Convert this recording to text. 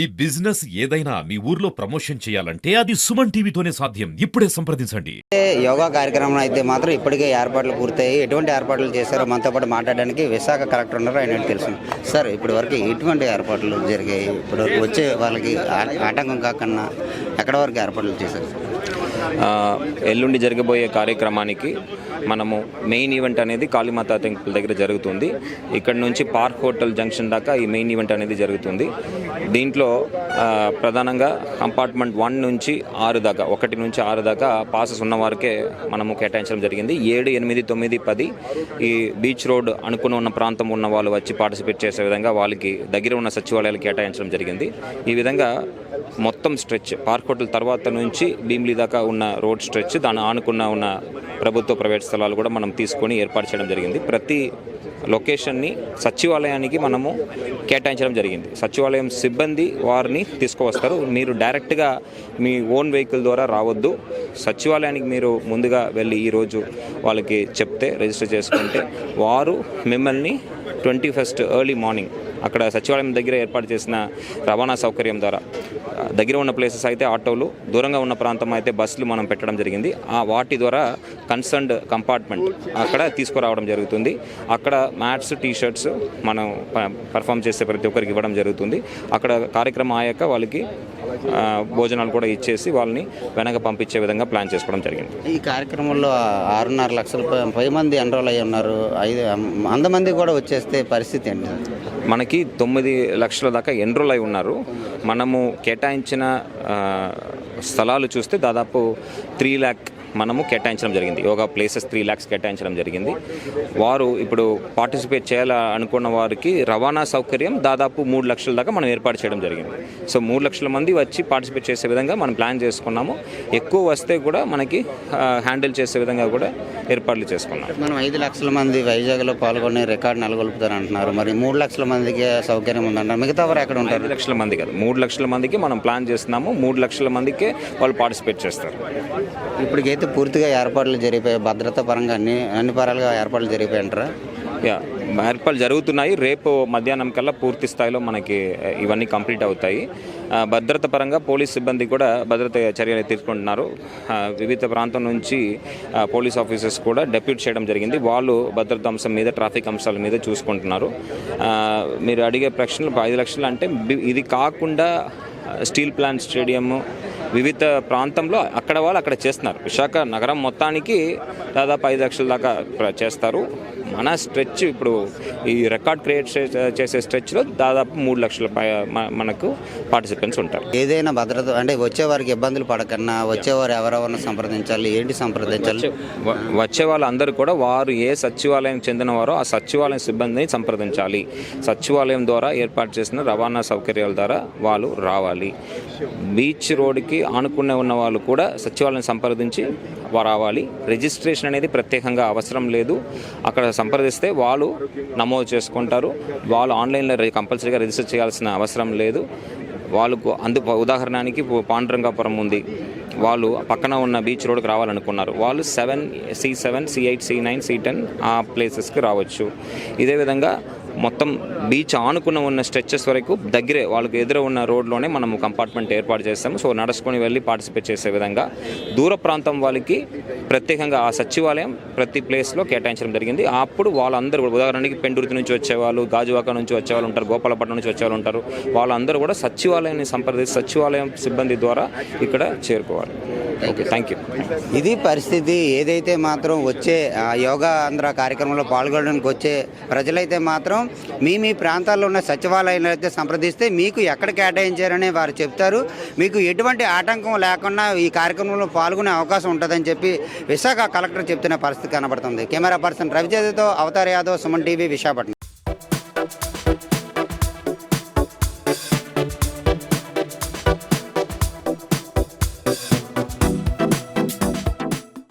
ఈ బిజినెస్ ఏదైనా మీ ఊర్లో ప్రమోషన్ చేయాలంటే అది సుమన్ టీవీతోనే సాధ్యం. ఇప్పుడే సంప్రదించండి. యోగా కార్యక్రమం అయితే మాత్రం ఇప్పటికే ఏర్పాట్లు పూర్తయ్యాయి ఎటువంటి ఏర్పాట్లు చేశారో మనతో పాటు మాట్లాడడానికి విశాఖ కలెక్టర్ ఉన్నారు. ఆయన తెలుసు సార్ ఇప్పటి వరకు ఎటువంటి ఏర్పాట్లు జరిగాయి? ఇప్పుడు వరకు వచ్చే వాళ్ళకి ఆటంకం కాకుండా ఎక్కడ వరకు ఏర్పాట్లు చేశారు? సార్ ఎల్లుండి జరగబోయే కార్యక్రమానికి మనము మెయిన్ ఈవెంట్ అనేది కాళీమాత టెంపుల్ దగ్గర జరుగుతుంది. ఇక్కడ నుంచి పార్క్ హోటల్ జంక్షన్ దాకా ఈ మెయిన్ ఈవెంట్ అనేది జరుగుతుంది. దీంట్లో ప్రధానంగా కంపార్ట్మెంట్ వన్ నుంచి ఆరు దాకా ఒకటి నుంచి ఆరు దాకా పాసెస్ ఉన్న వారికే మనము కేటాయించడం జరిగింది. ఏడు ఎనిమిది తొమ్మిది పది ఈ బీచ్ రోడ్ అనుకుని ఉన్న ప్రాంతం ఉన్న వాళ్ళు వచ్చి పార్టిసిపేట్ చేసే విధంగా వాళ్ళకి దగ్గర ఉన్న సచివాలయాలు కేటాయించడం జరిగింది. ఈ విధంగా మొత్తం స్ట్రెచ్ పార్క్ హోటల్ తర్వాత నుంచి భీమిలి దాకా ఉన్న రోడ్ స్ట్రెచ్ దాని ఆనుకున్న ఉన్న ప్రభుత్వ ప్రైవేట్ స్థలాలు కూడా మనం తీసుకొని ఏర్పాటు చేయడం జరిగింది. ప్రతి లొకేషన్ని సచివాలయానికి మనము కేటాయించడం జరిగింది. సచివాలయం సిబ్బంది వారిని తీసుకువస్తారు. మీరు డైరెక్ట్గా మీ ఓన్ వెహికల్ ద్వారా రావద్దు. సచివాలయానికి మీరు ముందుగా వెళ్ళి ఈరోజు వాళ్ళకి చెప్తే రిజిస్టర్ చేసుకుంటే వారు మిమ్మల్ని ట్వంటీ ఫస్ట్ ఎర్లీ మార్నింగ్ అక్కడ సచివాలయం దగ్గర ఏర్పాటు చేసిన రవాణా సౌకర్యం ద్వారా. దగ్గర ఉన్న ప్లేసెస్ అయితే ఆటోలు దూరంగా ఉన్న ప్రాంతం అయితే బస్సులు మనం పెట్టడం జరిగింది. ఆ వాటి ద్వారా కన్సర్న్డ్ కంపార్ట్మెంట్ అక్కడ తీసుకురావడం జరుగుతుంది. అక్కడ మ్యాట్స్ టీషర్ట్స్ మనం పర్ఫామ్ చేసే ప్రతి ఒక్కరికి ఇవ్వడం జరుగుతుంది. అక్కడ కార్యక్రమం అయ్యాక వాళ్ళకి భోజనాలు కూడా ఇచ్చేసి వాళ్ళని వెనక పంపించే విధంగా ప్లాన్ చేసుకోవడం జరిగింది. ఈ కార్యక్రమంలో ఆరున్నర లక్షల పై- పై మంది ఎన్రోల్ అయ్యి ఉన్నారు. ఐదు వంద మంది కూడా వచ్చేస్తే పరిస్థితి ఏంటి? మనకి తొమ్మిది లక్షల దాకా ఎన్రోల్ అయి ఉన్నారు. మనము కేటాయించిన స్థలాలు చూస్తే దాదాపు త్రీ ల్యాక్ మనము కేటాయించడం జరిగింది. యోగా ప్లేసెస్ త్రీ ల్యాక్స్ కేటాయించడం జరిగింది. వారు ఇప్పుడు పార్టిసిపేట్ చేయాల అనుకున్న వారికి రవాణా సౌకర్యం దాదాపు మూడు లక్షల దాకా మనం ఏర్పాటు చేయడం జరిగింది. సో మూడు లక్షల మంది వచ్చి పార్టిసిపేట్ చేసే విధంగా మనం ప్లాన్ చేసుకున్నాము. ఎక్కువ వస్తే కూడా మనకి హ్యాండిల్ చేసే విధంగా కూడా ఏర్పాట్లు చేసుకున్నాం. మనం ఐదు లక్షల మంది వైజాగ్లో పాల్గొని రికార్డు నెలకొల్పుతారు అంటున్నారు. మరి మూడు లక్షల మందికి సౌకర్యం ఉందంటారు మిగతా వారు ఎక్కడ ఉంటారు? ఐదు లక్షల మంది కాదు. మూడు లక్షల మందికి మనం ప్లాన్ చేస్తున్నాము. మూడు లక్షల మందికే వాళ్ళు పార్టిసిపేట్ చేస్తారు. ఇప్పటికైతే పూర్తిగా ఏర్పాట్లు జరిగిపోయాయి. భద్రతా పరంగా అన్ని అన్ని పరాలుగా ఏర్పాట్లు జరిగిపోయి అంటారా యా ఏర్పాట్లు జరుగుతున్నాయి. రేపు మధ్యాహ్నం కల్లా పూర్తి స్థాయిలో మనకి ఇవన్నీ కంప్లీట్ అవుతాయి. భద్రత పరంగా పోలీస్ సిబ్బంది కూడా భద్రత చర్యలు తీసుకుంటున్నారు. వివిధ ప్రాంతం నుంచి పోలీస్ ఆఫీసర్స్ కూడా డెప్యూట్ చేయడం జరిగింది. వాళ్ళు భద్రత అంశం మీద ట్రాఫిక్ అంశాల మీద చూసుకుంటున్నారు. మీరు అడిగే ప్రశ్నలు ఐదు లక్షలు అంటే ఇది కాకుండా స్టీల్ ప్లాంట్ స్టేడియము వివిధ ప్రాంతంలో అక్కడ వాళ్ళు అక్కడ చేస్తున్నారు. విశాఖ నగరం మొత్తానికి దాదాపు ఐదు లక్షల దాకా చేస్తారు. మన స్ట్రెచ్ ఇప్పుడు ఈ రికార్డ్ క్రియేట్ చేసే స్ట్రెచ్లో దాదాపు మూడు లక్షల మనకు పార్టిసిపెంట్స్ ఉంటారు. ఏదైనా భద్రత అంటే వచ్చేవారికి ఇబ్బందులు పడకన్నా వచ్చేవారు ఎవరెవరిని సంప్రదించాలి ఏంటి సంప్రదించాలి? వచ్చే వాళ్ళందరూ కూడా వారు ఏ సచివాలయం చెందినవారో ఆ సచివాలయం సిబ్బందిని సంప్రదించాలి. సచివాలయం ద్వారా ఏర్పాటు చేసిన రవాణా సౌకర్యాల ద్వారా వాళ్ళు రావాలి. బీచ్ రోడ్డుకి ఆనుకునే ఉన్న వాళ్ళు కూడా సచివాలయం సంప్రదించి రావాలి. రిజిస్ట్రేషన్ అనేది ప్రత్యేకంగా అవసరం లేదు. అక్కడ సంప్రదిస్తే వాళ్ళు నమోదు చేసుకుంటారు. వాళ్ళు ఆన్లైన్లో కంపల్సరీగా రిజిస్టర్ చేయాల్సిన అవసరం లేదు. వాళ్ళకు అందు ఉదాహరణకి పాండురంగాపురం ఉంది. వాళ్ళు పక్కన ఉన్న బీచ్ రోడ్కి రావాలనుకున్నారు. వాళ్ళు seven C seven C eight C nine C ten ఆ ప్లేసెస్కి రావచ్చు. ఇదే విధంగా మొత్తం బీచ్ ఆనుకున్న ఉన్న స్ట్రెచెస్ వరకు దగ్గరే వాళ్ళకి ఎదురు ఉన్న రోడ్లోనే మనం కంపార్ట్మెంట్ ఏర్పాటు చేస్తాము. సో నడుచుకొని వెళ్ళి పార్టిసిపేట్ చేసే విధంగా దూర ప్రాంతం వాళ్ళకి ప్రత్యేకంగా ఆ సచివాలయం ప్రతి ప్లేస్లో కేటాయించడం జరిగింది. అప్పుడు వాళ్ళందరూ కూడా ఉదాహరణకి పెండుర్తి నుంచి వచ్చేవాళ్ళు గాజువాక నుంచి వచ్చేవాళ్ళు ఉంటారు గోపాలపట్నం నుంచి వచ్చేవాళ్ళు ఉంటారు. వాళ్ళందరూ కూడా సచివాలయాన్ని సంప్రదించి సచివాలయం సిబ్బంది ద్వారా ఇక్కడ చేరుకోవాలి. ఓకే థ్యాంక్ యూ ఇది పరిస్థితి ఏదైతే మాత్రం వచ్చే ఆ, యోగా ఆంధ్ర కార్యక్రమంలో పాల్గొనడానికి వచ్చే ప్రజలైతే మాత్రం మీ మీ ప్రాంతాల్లో ఉన్న సచివాలయాలు అయితే సంప్రదిస్తే మీకు ఎక్కడ కేటాయించారని వారు చెప్తారు. మీకు ఎటువంటి ఆటంకం లేకుండా ఈ కార్యక్రమంలో పాల్గొనే అవకాశం ఉంటుందని చెప్పి విశాఖ కలెక్టర్ చెప్తున్న పరిస్థితి కనబడుతుంది. కెమెరా పర్సన్ రవిచేతతో అవతార్ యాదవ్ సుమన్ టీవీ విశాఖపట్నం.